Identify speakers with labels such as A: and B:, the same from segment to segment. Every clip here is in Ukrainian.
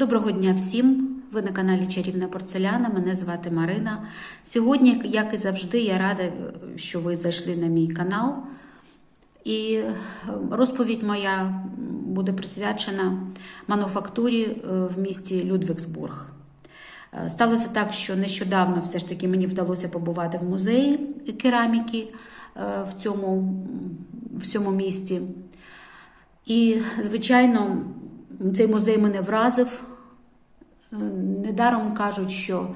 A: Доброго дня всім! Ви на каналі Чарівна Порцеляна. Мене звати Марина. Сьогодні, як і завжди, я рада, що ви зайшли на мій канал. І е, розповідь моя буде присвячена мануфактурі е, в місті Людвігсбург. Е, Сталося так, що нещодавно все ж таки мені вдалося побувати в музеї кераміки в цьому, в цьому місті. І, звичайно, цей музей мене вразив. Е, Недаром кажуть, що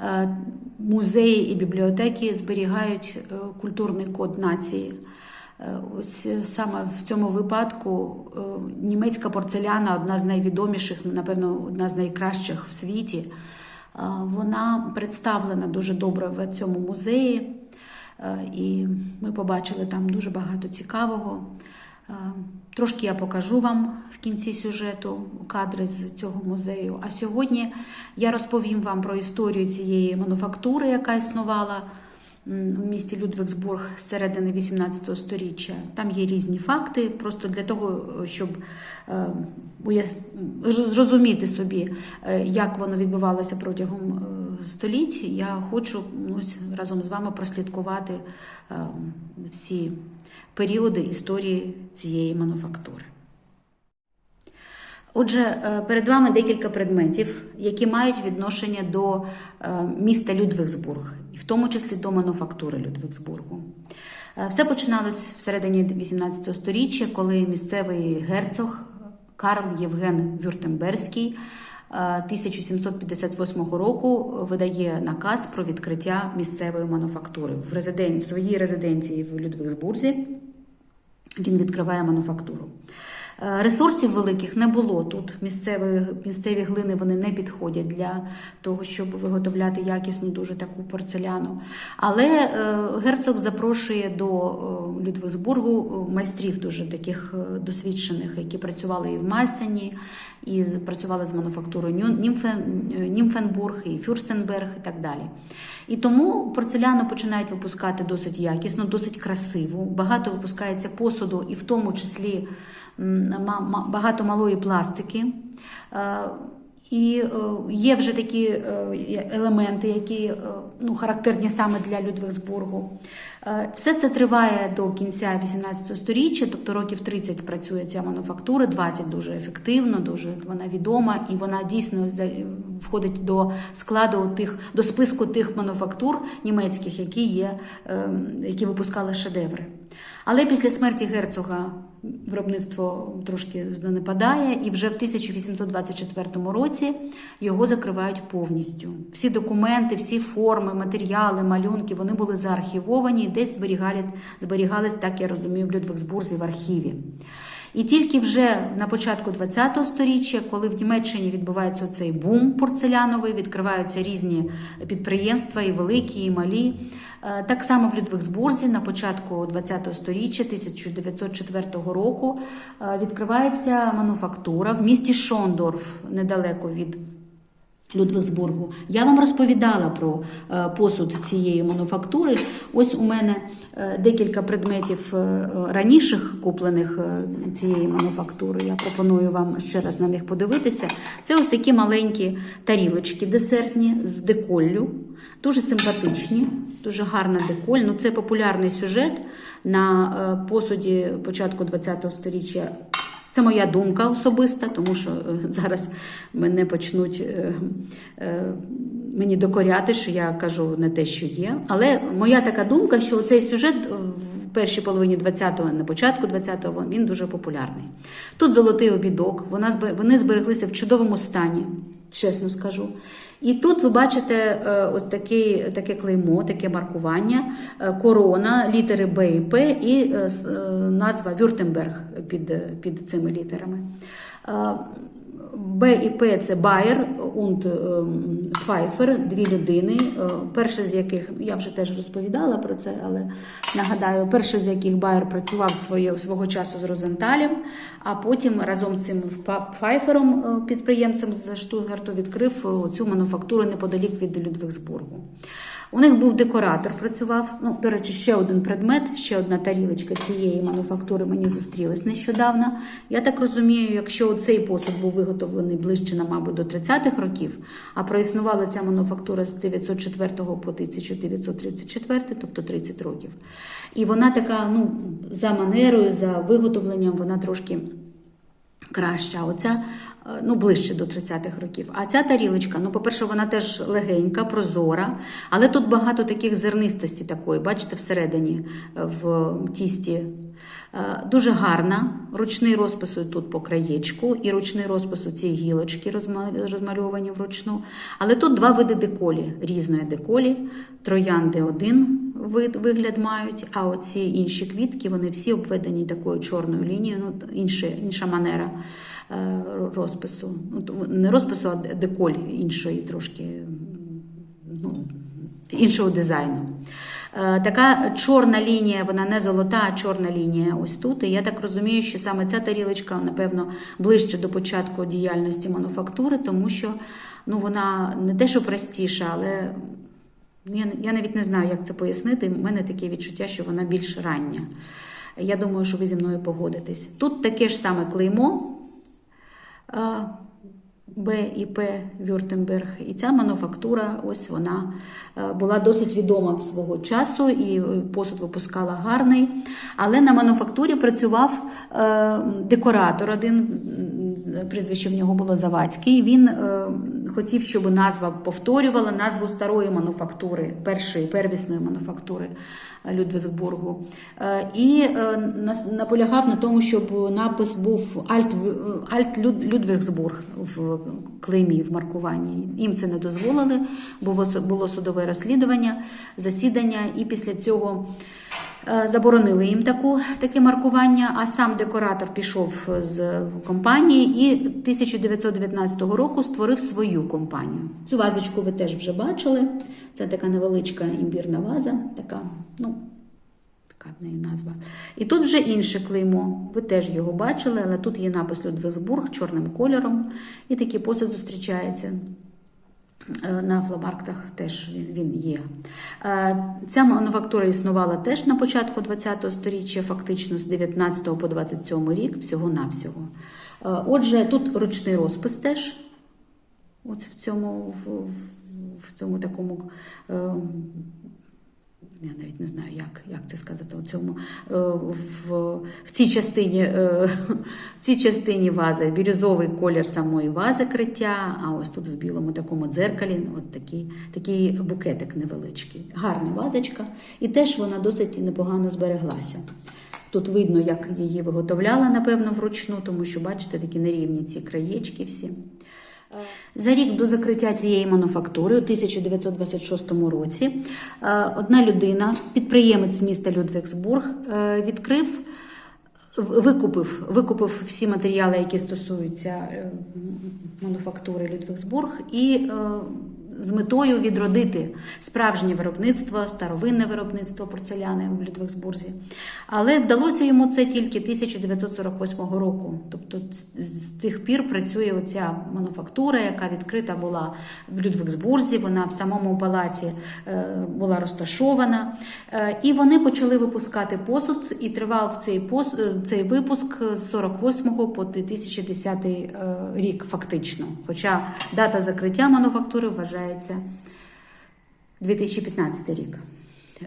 A: е, музеї і бібліотеки зберігають е, культурний код нації. Ось саме в цьому випадку німецька порцеляна одна з найвідоміших, напевно, одна з найкращих в світі. Вона представлена дуже добре в цьому музеї, і ми побачили там дуже багато цікавого. Трошки я покажу вам в кінці сюжету кадри з цього музею. А сьогодні я розповім вам про історію цієї мануфактури, яка існувала в місті Людвигсбург з середини 18 століття. Там є різні факти, просто для того, щоб е, зрозуміти собі, е, як воно відбувалося протягом е, століть. Я хочу ну, разом з вами прослідкувати е, всі періоди історії цієї мануфактури. Отже, е, перед вами декілька предметів, які мають відношення до е, міста Людвигсбург, і в тому числі до мануфактури Людвигсбургу. Е, Все починалось всередині 18 століття, коли місцевий герцог Карл Євген Вюртемберський 1758 року видає наказ про відкриття місцевої мануфактури в, резиден... в своїй резиденції в Людвигсбурзі. Він відкриває мануфактуру. Е, Ресурсів великих не було тут. Місцеві, місцеві глини вони не підходять для того, щоб виготовляти якісну дуже таку порцеляну. Але е, герцог запрошує до е, Людвигсбургу майстрів дуже таких досвідчених, які працювали і в Масені, і працювали з мануфактурою Німфен, Німфенбург, і Фюрстенберг, і так далі. І тому порцеляну починають випускати досить якісно, досить красиво. Багато випускається посуду, і в тому числі багато малої пластики. Е, І е, є вже такі е, елементи, які ну, характерні саме для Людвигсбургу. Е, Все це триває до кінця 18 століття, тобто років 30 працює ця мануфактура, 20 дуже ефективно, дуже вона відома, і вона дійсно входить до складу тих до списку тих мануфактур німецьких, які є, ем, які випускали шедеври. Але після смерті герцога виробництво трошки занепадає, і вже в 1824 році його закривають повністю. Всі документи, всі форми, матеріали, малюнки вони були заархівовані десь зберігались, зберігались, так я розумію, в Людвигсбурзі в архіві. І тільки вже на початку ХХ століття, коли в Німеччині відбувається цей бум порцеляновий, відкриваються різні підприємства, і великі, і малі. Е, Так само в Людвигсбурзі на початку ХХ століття, 1904 року, е, відкривається мануфактура в місті Шондорф, недалеко від Людвигсбургу. Я вам розповідала про е, посуд цієї мануфактури. Ось у мене е, декілька предметів е, раніших куплених цієї мануфактури. Я пропоную вам ще раз на них подивитися. Це ось такі маленькі тарілочки десертні з деколлю. Дуже симпатичні, дуже гарна деколь. Ну, це популярний сюжет на посуді початку ХХ століття це моя думка особиста, тому що е, зараз мене почнуть е, е, мені докоряти, що я кажу не те, що є. Але моя така думка, що цей сюжет першій половині 20-го, на початку 20-го, він дуже популярний. Тут золотий обідок, вони збереглися в чудовому стані, чесно скажу. І тут ви бачите е, ось такий, таке клеймо, таке маркування, е, корона, літери Б і П і е, назва Вюртемберг під, під цими літерами. Б і П це Байер und ем, Пфайфер, дві людини. Е, Перша з яких я вже теж розповідала про це, але нагадаю, перша з яких Байер працював своє, свого часу з Розенталем, а потім разом з цим Пфайфером, е, підприємцем з Штутгарту, відкрив е, цю мануфактуру неподалік від Людвигсбургу. У них був декоратор, працював. Ну, до речі, ще один предмет, ще одна тарілочка цієї мануфактури мені зустрілась нещодавно. Я так розумію, якщо цей посуд був виготовлений ближче, на, мабуть, до 30-х років, а проіснувала ця мануфактура з 904 по 1934, тобто 30 років. І вона така, ну, за манерою, за виготовленням, вона трошки краща. Оця ну, ближче до 30-х років. А ця тарілочка, ну, по-перше, вона теж легенька, прозора, але тут багато таких зернистості такої, бачите, всередині е, в тісті. Е, Дуже гарна. Ручний розпис тут по краєчку, і ручний розпис у цієї гілочки розмальовані вручну. Але тут два види деколі, різної деколі. Троянди один вид, вигляд мають, а оці інші квітки, вони всі обведені такою чорною лінією, ну, інша, інша манера е, розпису. Ну, не розпису, а деколь іншої трошки ну, іншого дизайну. Е, Така чорна лінія, вона не золота, а чорна лінія ось тут. І я так розумію, що саме ця тарілочка, напевно, ближче до початку діяльності мануфактури, тому що ну, вона не те, що простіша, але ну, я, я навіть не знаю, як це пояснити. У мене таке відчуття, що вона більш рання. Я думаю, що ви зі мною погодитесь. Тут таке ж саме клеймо. Б і П Вюртемберг. І ця мануфактура, ось вона е, була досить відома в свого часу, і е, посуд випускала гарний. Але на мануфактурі працював е, декоратор один, прізвище в нього було Завадський. Він е, хотів, щоб назва повторювала назву старої мануфактури, першої первісної мануфактури е, Людвігсбургу. Е, І е, наполягав на тому, щоб напис був Альт, Альт Люд- Людвігсбург в клеймі, в маркуванні. Їм це не дозволили, було, було судове розслідування, засідання, і після цього заборонили їм таку, таке маркування, а сам декоратор пішов з компанії і 1919 року створив свою компанію. Цю вазочку ви теж вже бачили. Це така невеличка імбірна ваза, така, ну, така в неї назва. І тут вже інше клеймо. Ви теж його бачили, але тут є напис Людвігсбург чорним кольором. І такий посуд зустрічається. Е, На фломарктах теж він- є. Е, Ця мануфактура існувала теж на початку ХХ століття, фактично з 19 по 27 рік, всього-навсього. Е, Отже, тут ручний розпис теж. От в цьому, в- в цьому такому. Я навіть не знаю, як, як це сказати. У цьому е, в, в цій частині е, в цій частині вази бірюзовий колір самої вази криття, а ось тут в білому такому дзеркалі от такий, такий букетик невеличкий. Гарна вазочка, і теж вона досить непогано збереглася. Тут видно, як її виготовляла, напевно, вручну, тому що, бачите, такі нерівні ці краєчки всі. За рік до закриття цієї мануфактури у 1926 році е, одна людина, підприємець з міста Людвігсбург, е, відкрив, викупив, викупив всі матеріали, які стосуються е, мануфактури Людвігсбург, і метою відродити справжнє виробництво, старовинне виробництво порцеляни в Людвігсбурзі. Але вдалося йому це тільки 1948 року. Тобто з- з тих пір працює оця мануфактура, яка відкрита була в Людвігсбурзі. Вона в самому палаці е, була розташована. Е, І вони почали випускати посуд, і тривав цей пос, е, цей випуск з 48 по 2010 е, рік, фактично. Хоча дата закриття мануфактури вважається 2015 рік.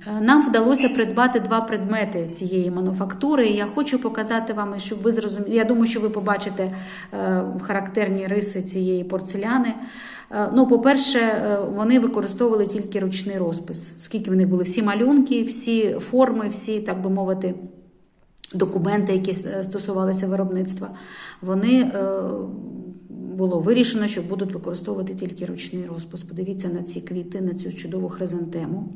A: Е, Нам вдалося придбати два предмети цієї мануфактури. і Я хочу показати вам, щоб ви зрозуміли. Я думаю, що ви побачите е, характерні риси цієї порцеляни. Е, Ну, по-перше, вони використовували тільки ручний розпис, оскільки в них були всі малюнки, всі форми, всі, так би мовити, документи, які стосувалися виробництва, вони було вирішено, що будуть використовувати тільки ручний розпис. Подивіться на ці квіти, на цю чудову хризантему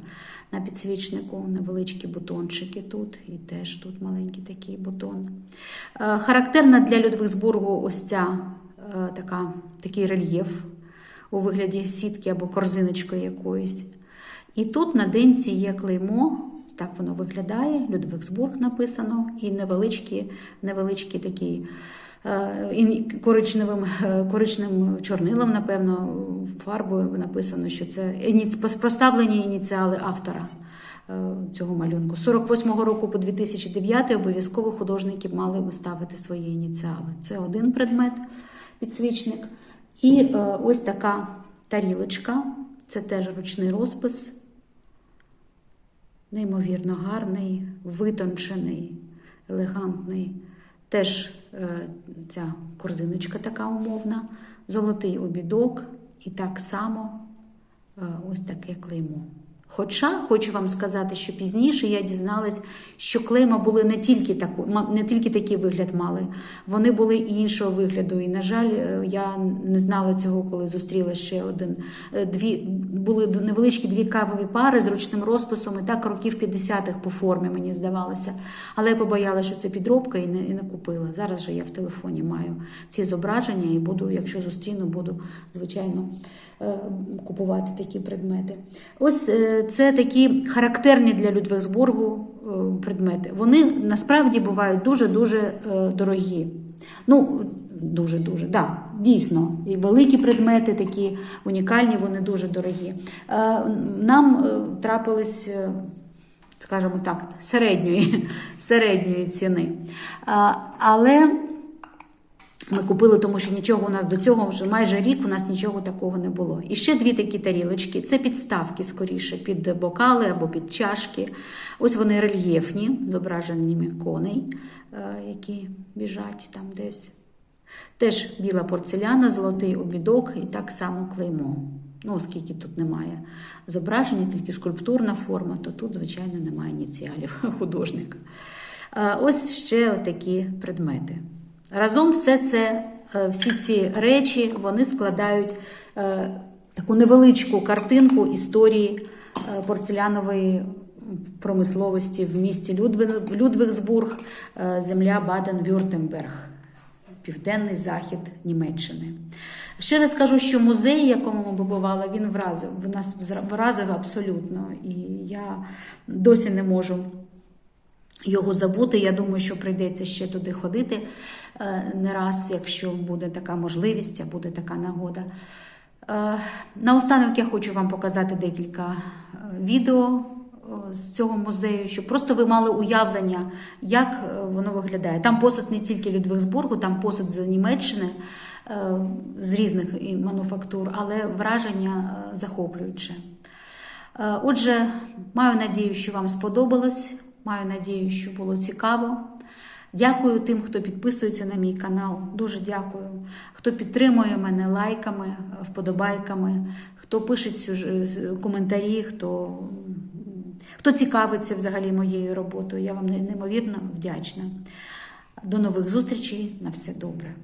A: на підсвічнику, невеличкі бутончики тут, і теж тут маленький такий бутон. Е, Характерна для Людвігсбургу ось ця е, така, такий рельєф у вигляді сітки або корзиночкою якоїсь. І тут на денці є клеймо, так воно виглядає, Людвігсбург написано, і невеличкий, невеличкий такий е, і коричневим, е, коричневим чорнилом, напевно, фарбою написано, що це проставлені ініціали автора е, цього малюнку. З 48-го року по 2009 обов'язково художники мали ставити свої ініціали. Це один предмет, підсвічник. І е, ось така тарілочка, це теж ручний розпис, неймовірно гарний, витончений, елегантний. Теж е, ця корзиночка така умовна, золотий обідок і так само е, ось таке клеймо. Хоча хочу вам сказати, що пізніше я дізналась, що клейма були не тільки таку, не тільки такий вигляд мали, вони були і іншого вигляду. І, на жаль, е, я не знала цього, коли зустріла ще один. е, Дві були невеличкі дві кавові пари з ручним розписом, і так років 50-х по формі мені здавалося. Але я побоялася, що це підробка і не, і не купила. Зараз же я в телефоні маю ці зображення і буду, якщо зустріну, буду звичайно купувати такі предмети. Ось е, це такі характерні для Людвигсбургу е, предмети. Вони насправді бувають дуже-дуже е, дорогі. Ну, дуже-дуже, да, дійсно. І великі предмети, такі унікальні, вони дуже дорогі. Е, Нам е, трапились. е, скажімо так, середньої, середньої ціни. Але ми купили, тому що нічого у нас до цього вже майже рік у нас нічого такого не було. І ще дві такі тарілочки. Це підставки скоріше під бокали або під чашки. Ось вони рельєфні, зображеннями коней, е, які біжать там десь. Теж біла порцеляна, золотий обідок і так само клеймо. Ну, оскільки тут немає зображення, тільки скульптурна форма, то тут, звичайно, немає ініціалів художника. Е, Ось ще такі предмети. Разом все це, е, всі ці речі, вони складають е, таку невеличку картинку історії е, порцелянової промисловості в місті Людвиг- Людвигсбург, земля Баден-Вюртемберг південний захід Німеччини. Ще раз кажу, що музей, якому ми побували, він вразив, нас вразив абсолютно. І я досі не можу його забути. Я думаю, що прийдеться ще туди ходити е, не раз, якщо буде така можливість, а буде така нагода. Е, Наостанок я хочу вам показати декілька е, відео з цього музею, щоб просто ви мали уявлення, як воно виглядає. Там посуд не тільки Людвигсбургу, там посуд з Німеччини, з різних мануфактур, але враження захоплююче. Отже, маю надію, що вам сподобалось. Маю надію, що було цікаво. Дякую тим, хто підписується на мій канал. Дуже дякую. Хто підтримує мене лайками, вподобайками, хто пише коментарі, хто, хто цікавиться взагалі моєю роботою. Я вам неймовірно вдячна. До нових зустрічей. На все добре.